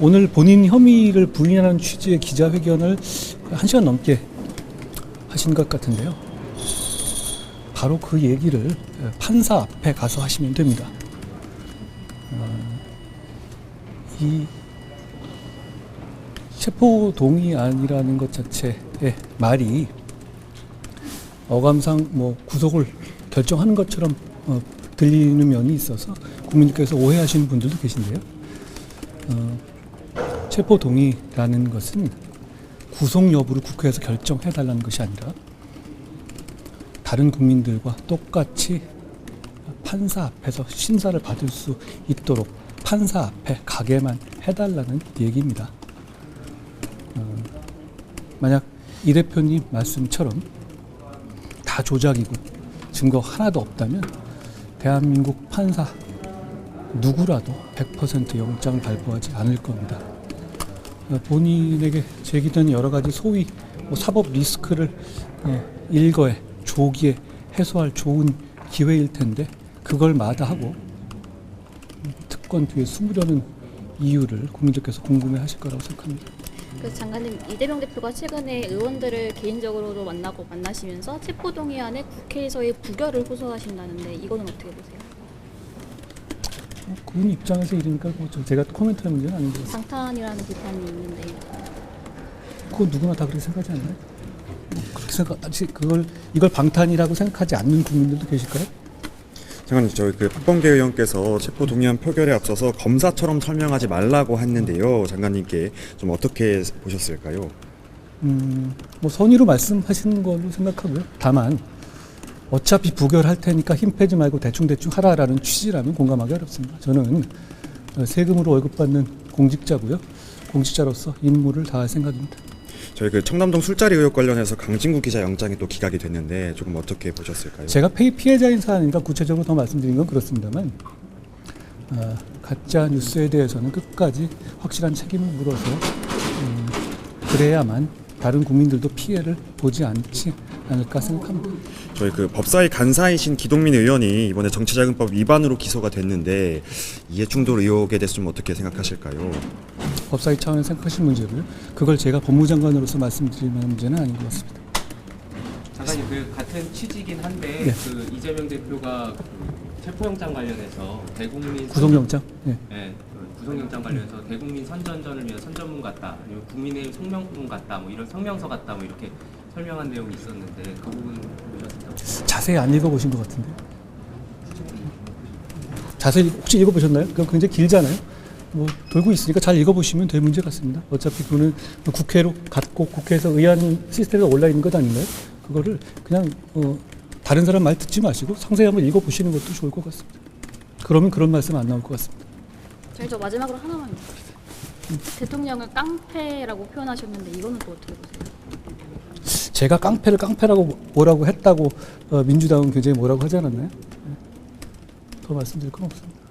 오늘 본인 혐의를 부인하는 취지의 기자회견을 한 시간 넘게 하신 것 같은데요. 바로 그 얘기를 판사 앞에 가서 하시면 됩니다. 어, 이 체포 동의안이라는 것 자체의 말이 어감상 뭐 구속을 결정하는 것처럼 어, 들리는 면이 있어서 국민들께서 오해하시는 분들도 계신데요. 어, 체포 동의라는 것은 구속 여부를 국회에서 결정해 달라는 것이 아니라 다른 국민들과 똑같이 판사 앞에서 심사를 받을 수 있도록 판사 앞에 가게만 해달라는 얘기입니다. 어, 만약 이 대표님 말씀처럼 다 조작이고 증거 하나도 없다면 대한민국 판사 누구라도 100% 영장 발부하지 않을 겁니다. 어, 본인에게 제기된 여러 가지 소위 뭐 사법 리스크를 어, 일거에 조기에 해소할 좋은 기회일 텐데 그걸 마다하고 특권 뒤에 숨으려는 이유를 국민들께서 궁금해하실 거라고 생각합니다. 그래서 장관님 이재명 대표가 최근에 의원들을 개인적으로도 만나고 만나시면서 체포동의안에 국회에서의 부결을 호소하신다는데 이거는 어떻게 보세요? 뭐 그분 입장에서 이러니까 뭐 저- 제가 코멘트할 문제는 아닌 것 같습니다. 방탄이라는 비판이 있는데 그건 누구나 다 그렇게 생각하지 않나요? 뭐 그렇게 생각, 아직 그걸 이걸 방탄이라고 생각하지 않는 국민들도 계실까요? 장관님, 저희 그 박범계 의원께서 체포 동의안 표결에 앞서서 검사처럼 설명하지 말라고 했는데요. 장관님께 좀 어떻게 보셨을까요? 음, 뭐 선의로 말씀하시는 걸로 생각하고요. 다만 어차피 부결할 테니까 힘 빼지 말고 대충 대충 하라라는 취지라면 공감하기 어렵습니다. 저는 어, 세금으로 월급 받는 공직자고요. 공직자로서 임무를 다할 생각입니다. 저희 그 청담동 술자리 의혹 관련해서 강진구 기자 영장이 또 기각이 됐는데 조금 어떻게 보셨을까요? 제가 피- 피해자인 사안이니까 구체적으로 더 말씀드린 건 그렇습니다만 어, 가짜 뉴스에 대해서는 끝까지 확실한 책임을 물어서 음, 그래야만 다른 국민들도 피해를 보지 않지 않을까 생각합니다. 저희 그 법사위 간사이신 기동민 의원이 이번에 정치자금법 위반으로 기소가 됐는데 이해충돌 의혹에 대해서 좀 어떻게 생각하실까요? 법사위 차원에서 생각하실 문제를 그걸 제가 법무장관으로서 말씀드리는 문제는 아닌 것 같습니다. 장관님 그 같은 취지긴 한데 네. 그 이재명 대표가 그 체포영장 관련해서 대국민 구속영장. 예. 네, 그 구속영장 관련해서 대국민 선전전을 위한 선전문 같다 아니면 국민의힘 성명문 같다 뭐 이런 성명서 같다 뭐 이렇게 설명한 내용이 있었는데 그 부분 보셨어요? 자세히 안 읽어보신 것 같은데. 자세히 혹시 읽어보셨나요? 그거 굉장히 길잖아요. 뭐 돌고 있으니까 잘 읽어보시면 될 문제 같습니다. 어차피 그거는 국회로 갔고 국회에서 의안 시스템에 올라 있는 것 아닌가요? 그거를 그냥 어, 다른 사람 말 듣지 마시고 상세히 한번 읽어보시는 것도 좋을 것 같습니다. 그러면 그런 말씀 안 나올 것 같습니다. 저희 저 마지막으로 하나만 대통령을 깡패라고 표현하셨는데 이거는 또 어떻게 보세요? 제가 깡패를 깡패라고 뭐라고 했다고 어, 민주당은 굉장히 뭐라고 하지 않았나요? 네. 더 말씀드릴 건 없습니다.